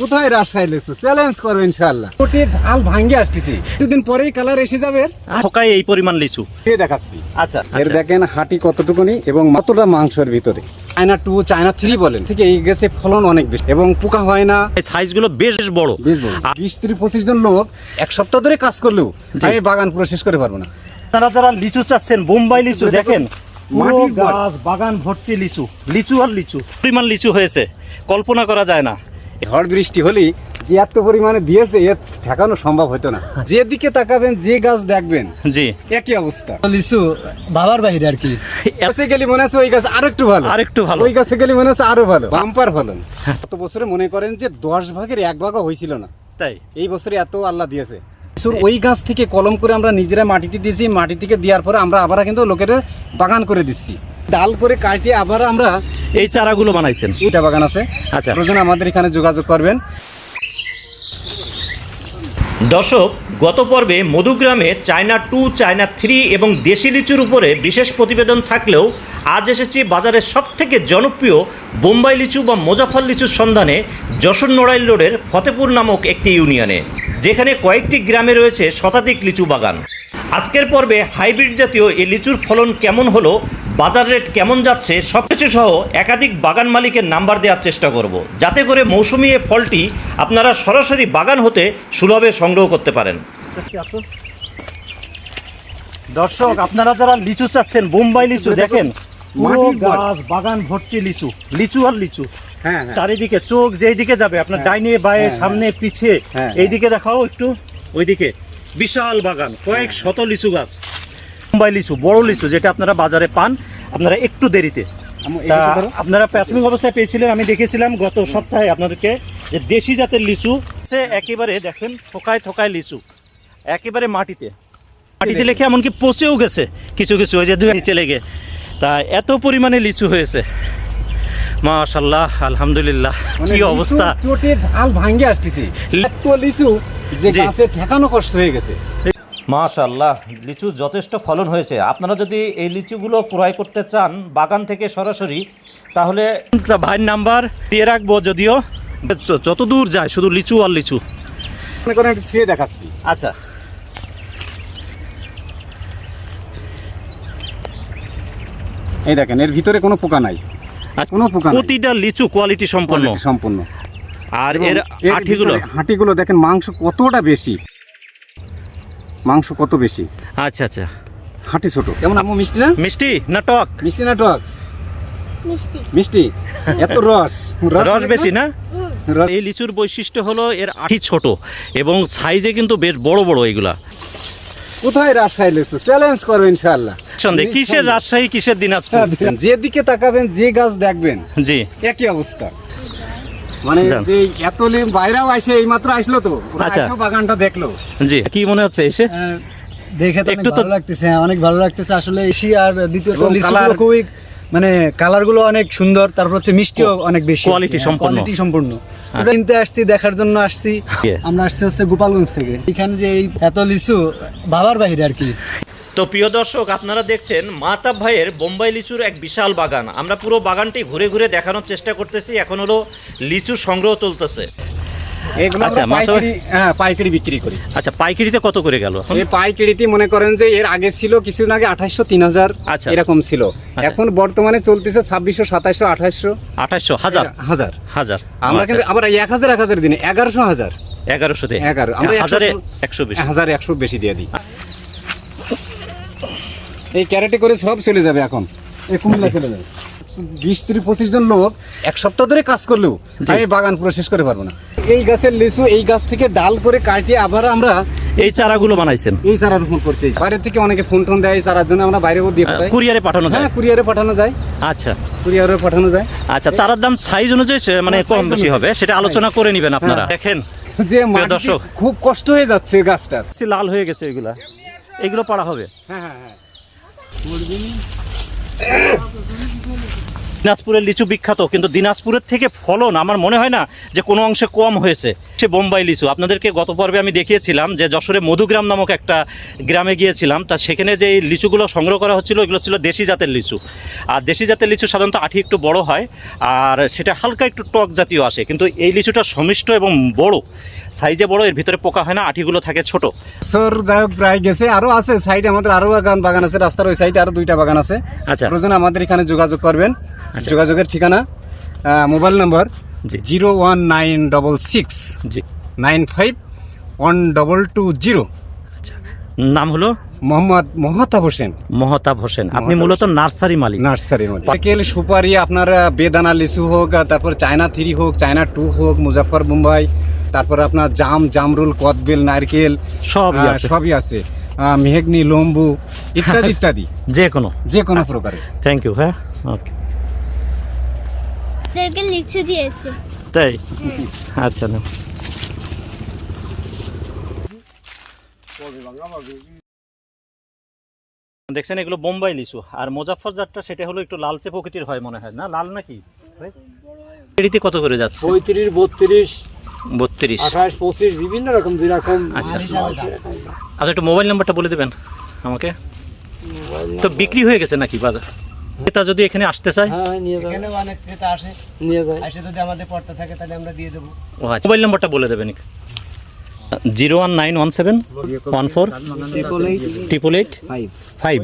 কোথায় রাজশাহী লিচু চ্যালেঞ্জ করব ইনশাআল্লাহ। কোটি ঢাল ভাঙ্গে আসতেছি। দুদিন পরেই কালার এসে যাবে। ঠোকায় এই পরিমাণ লিচু। এ দেখাচ্ছি। আচ্ছা। এর দেখেন হাঁটি কতটুকুনি এবং মাত্রটা মাংসের ভিতরে। চায়না টু চায়না থ্রি বলেন। ঠিক এই গেছে ফলন অনেক বেশি এবং পোকা হয় না। এই সাইজগুলো বেশ বড়। বেশ বড়। বিশ ত্রিশ পঁচিশ জন লোক এক সপ্তাহ ধরে কাজ করলেও। আমি বাগান পুরো শেষ করে পারব না। আপনারা যারা লিচু চাচ্ছেন বোম্বাই লিচু দেখেন মাটির গাছ বাগান ভর্তি লিচু। লিচু আর লিচু। পরিমাণ লিচু হয়েছে। কল্পনা করা যায় না। ঝড় বৃষ্টি হলেই যে এত পরিমাণে দিয়েছে এর ঠেকানো সম্ভব হতো না। যেদিকে তাকাবেন যে গাছ দেখবেন জি। একই অবস্থা। লিচু বাবার বাইরে আর কি? এসে গেলে মনে আছে ওই গাছ আরও একটু ভালো? আরেকটু ভালো। ওই গাছে গেলে মনে আছে আরও ভালো। বাম্পার ফলন। গত বছরে মনে করেন যে দশ ভাগের এক ভাগও হয়েছিল না। তাই? এই বছরে এত আল্লাহ দিয়েছে। ওই গাছ থেকে কলম করে আমরা নিজেরা মাটিতে দিয়েছি মাটি থেকে দেওয়ার পরে আমরা আবার কিন্তু লোকেরা বাগান করে দিচ্ছি। ডাল করে কাটিয়ে আবার আমরা এই চারাগুলো বানাইছেন। এটা বাগান আছে। আচ্ছা। প্রয়োজন আমাদের এখানে যোগাযোগ করবেন। দর্শক গত পর্বে মধুগ্রামে চায়না টু চায়না থ্রি এবং দেশি লিচুর উপরে বিশেষ প্রতিবেদন থাকলেও আজ এসেছি বাজারের সবথেকে জনপ্রিয় বোম্বাই লিচু বা মোজাফর লিচুর সন্ধানে যশোর নড়াইল রোডের ফতেপুর নামক একটি ইউনিয়নে যেখানে কয়েকটি গ্রামে রয়েছে শতাধিক লিচু বাগান। আজকের পর্বে হাইব্রিড জাতীয় এই লিচুর ফলন কেমন হলো বাজার রেট কেমন যাচ্ছে সব কিছু সহ একাধিক বাগান মালিকের নাম্বার দেওয়ার চেষ্টা করব। যাতে করে মৌসুমি এ ফলটি আপনারা সরাসরি বাগান হতে সুলভে সংগ্রহ করতে পারেন। দর্শক আপনারা যারা লিচু চাচ্ছেন বোম্বাই লিচু দেখেন। গাছ বাগান ভর্তি লিচু লিচু আর লিচু। হ্যাঁ হ্যাঁ। চারিদিকে চোখ যেই দিকে যাবে আপনার হ্যাঁ। ডাইনে বায়ে হ্যাঁ, সামনে পিছে হ্যাঁ, এইদিকে দেখাও একটু ওইদিকে। বিশাল বাগান কয়েক শত লিচু গাছ। মুম্বাই লিচু বড় লিচু যেটা আপনারা বাজারে পান আপনারা একটু দেরিতে। আপনারা প্রাথমিক অবস্থায় পেয়েছিলেন আমি দেখেছিলাম গত সপ্তাহে আপনাদেরকে যে দেশি জাতের লিচু সে একেবারে দেখেন থোকায় থোকায় লিচু একেবারে মাটিতে। মাটিতে লেখে এমনকি পচেও গেছে কিছু কিছু ওই যে দুই নিচে লেগে। তা এত পরিমাণে লিচু হয়েছে। মাশাল্লাহ আলহামদুলিল্লাহ মানে কি অবস্থা। চোটে ঢাল ভাঙ্গে আসতেছি। লিচু যে জি। গাছে ঠেকানো কষ্ট হয়ে গেছে। মাশাল্লাহ লিচু যথেষ্ট ফলন হয়েছে। আপনারা যদি এই লিচুগুলো ক্রয় করতে চান বাগান থেকে সরাসরি তাহলে ভাইয়ের নাম্বার দিয়ে রাখব যদিও য- যত দূর যায় শুধু লিচু আর লিচু। ছেড়ে দেখাচ্ছি। আচ্ছা। এই দেখেন এর ভিতরে কোনো পোকা নাই। আচ্ছা, কোনো পোকা প্রতিটা লিচু কোয়ালিটি সম্পন্ন। সম্পূর্ণ আর এর ভিতরে হাঁটিগুলো দেখেন মাংস কতটা বেশি? মাংস কত বেশি? আচ্ছা আচ্ছা। হাঁটি ছোট। কেমন আম্মু মিষ্টি না? মিষ্টি না টক? মিষ্টি না টক? মিষ্টি। মিষ্টি? এত রস। রস বেশি না? এই লিচুর বৈশিষ্ট্য হলো এর আঠি ছোট এবং সাইজে কিন্তু বেশ বড় বড় এগুলা। কোথায় রাজশাহী লিচু চ্যালেঞ্জ করব ইনশাআল্লাহ। সন্দেহ কিসের রাজশাহী কিসের দিনাজপুর? যেদিকে তাকাবেন যে গাছ দেখবেন জি। একই অবস্থা। মানে যে এত লিম বাইরেও আসে এই মাত্র আসলো তো। আচ্ছা। বাগানটা দেখল। জি কি মনে হচ্ছে এসে? দেখে তো একটু একটু ভালো লাগতেছে হ্যাঁ, অনেক ভালো লাগতেছে। আসলে এসি আর দ্বিতীয়ত এবং খুবই মানে কালারগুলো অনেক সুন্দর তারপর হচ্ছে মিষ্টিও অনেক বেশি। কোয়ালিটি সম্পূর্ণ এটা কিনতে আসছি দেখার জন্য আসছি। আমরা আসছি হচ্ছে গোপালগঞ্জ থেকে। এখানে যে এই এত লিচু বাবার বাইরে আর কি। তো প্রিয় দর্শক আপনারা দেখছেন মাতাব ভাইয়ের বোম্বাই লিচুর এক বিশাল বাগান। আমরা পুরো বাগানটি ঘুরে ঘুরে দেখানোর চেষ্টা করতেছি এখন হলো লিচুর সংগ্রহ চলতেছে। আচ্ছা, হ্যাঁ পাইকারি বিক্রি করি। আচ্ছা পাইকারিতে কত করে গেল? এই পাইকারিতে মনে করেন যে এর আগে ছিল কিছুদিন আগে আঠাইশো তিন হাজার আচ্ছা। এরকম ছিল। এখন বর্তমানে চলতেছে ছাব্বিশশো আঠাশশো হাজার। হাজার। হাজার। আমরা কিন্তু আবার এক হাজার এক হাজার দিনে এগারোশো হাজার। এগারোশোতে? এগারো। আমরা হাজারে একশো- একশো বেশি। হাজার একশো বেশি দিয়ে দিই। এই ক্যারেটে করে সব চলে যাবে এখন। এই কুমিল্লা চলে যাবে। বিশ ত্রিশ পঁচিশ জন লোক এক সপ্তাহ ধরে কাজ করলেও। আমি বাগান পুরো শেষ করে পারব না। এই গাছের লিচু এই গাছ থেকে ডাল করে কাটিয়ে আবার আমরা এই চারাগুলো বানাইছেন? এই চারা রোপণ করছি। বাইরে থেকে অনেকে ফোন টোন দেয় এই চারার জন্য আমরা বাইরেও দিয়ে পাঠাই কুরিয়ারে পাঠানো যায়? হ্যাঁ কুরিয়ারে পাঠানো যায়। আচ্ছা। কুরিয়ারে পাঠানো যায়। আচ্ছা চারার দাম সাইজ অনুযায়ী মানে হ্যাঁ, কম বেশি হবে সেটা আলোচনা করে নেবেন আপনারা। হ্যাঁ। দেখেন। যে দর্শক। খুব কষ্ট হয়ে যাচ্ছে গাছটা। লাল হয়ে গেছে এগুলা। এগুলো পাড়া হবে। হ্যাঁ হ্যাঁ হ্যাঁ। দিনাজপুরের লিচু বিখ্যাত, কিন্তু দিনাজপুরের থেকে ফলন আমার মনে হয় না যে কোনো অংশে কম হয়েছে। সে বোম্বাই লিচু। আপনাদেরকে গত পর্বে আমি দেখিয়েছিলাম যে যশোরে মধুগ্রাম নামক একটা গ্রামে গিয়েছিলাম, তা সেখানে যে লিচুগুলো সংগ্রহ করা হচ্ছিল, এগুলো ছিল দেশি জাতের লিচু। আর দেশি জাতের লিচু সাধারণত আঠি একটু বড় হয়, আর সেটা হালকা একটু টক জাতীয় আসে, কিন্তু এই লিচুটা সমিষ্ট এবং বড়। সাইজে বড় এর ভিতরে পোকা হয় না আঠিগুলো থাকে ছোট। সর যাই হোক প্রায় গেছে। আরও আছে সাইডে আমাদের আরও বাগান বাগান আছে রাস্তার ওই সাইডে আরও দুইটা বাগান আছে। আচ্ছা। প্রয়োজন আমাদের এখানে যোগাযোগ করবেন। আচ্ছা। যোগাযোগের ঠিকানা mobile number zero one nine double six জি। Nine five one double two zero. আচ্ছা। নাম হলো? মোহাম্মদ মহতাব হোসেন। মহতাব হোসেন। আপনি মূলত নার্সারি মালিক। নার্সারির মধ্যে নারকেল সুপারি আপনার বেদানা লিচু হোক তারপর চায়না থ্রি হোক চায়না টু হোক মুজাফর মুম্বাই তারপর আপনার জাম জামরুল কদবেল নারকেল সবই আছে। সবই আছে। মেহগনি লম্বু ইত্যাদি ইত্যাদি। যে কোনো। যে কোনো প্রকারের। থ্যাংক ইউ হ্যাঁ। ওকে লিচু দিয়েছে। তাই? আচ্ছা না দেখছেন এগুলো বোম্বাই লিচু। আর মোজাফর জাতটা সেটা হলো একটু লালচে প্রকৃতির হয় মনে হয়। না লাল নাকি? এটিতে কত করে যাচ্ছে? পঁয়ত্রিশ বত্রিশ বত্রিশ। আঠাশ পঁচিশ বিভিন্ন রকম যেরকম আচ্ছা। আচ্ছা একটু মোবাইল নাম্বারটা বলে দেবেন আমাকে। তো বিক্রি হয়ে গেছে নাকি বাজার? ক্রেতা যদি এখানে আসতে চায়? হ্যাঁ হ্যাঁ, অনেক ক্রেতা আসে। নিয়ে যায় আসে যদি আমাদের পড়তে থাকে তাহলে আমরা দিয়ে দেবো। ও আচ্ছা। মোবাইল নাম্বারটা বলে দেবেন zero one nine one seven one four triple eight five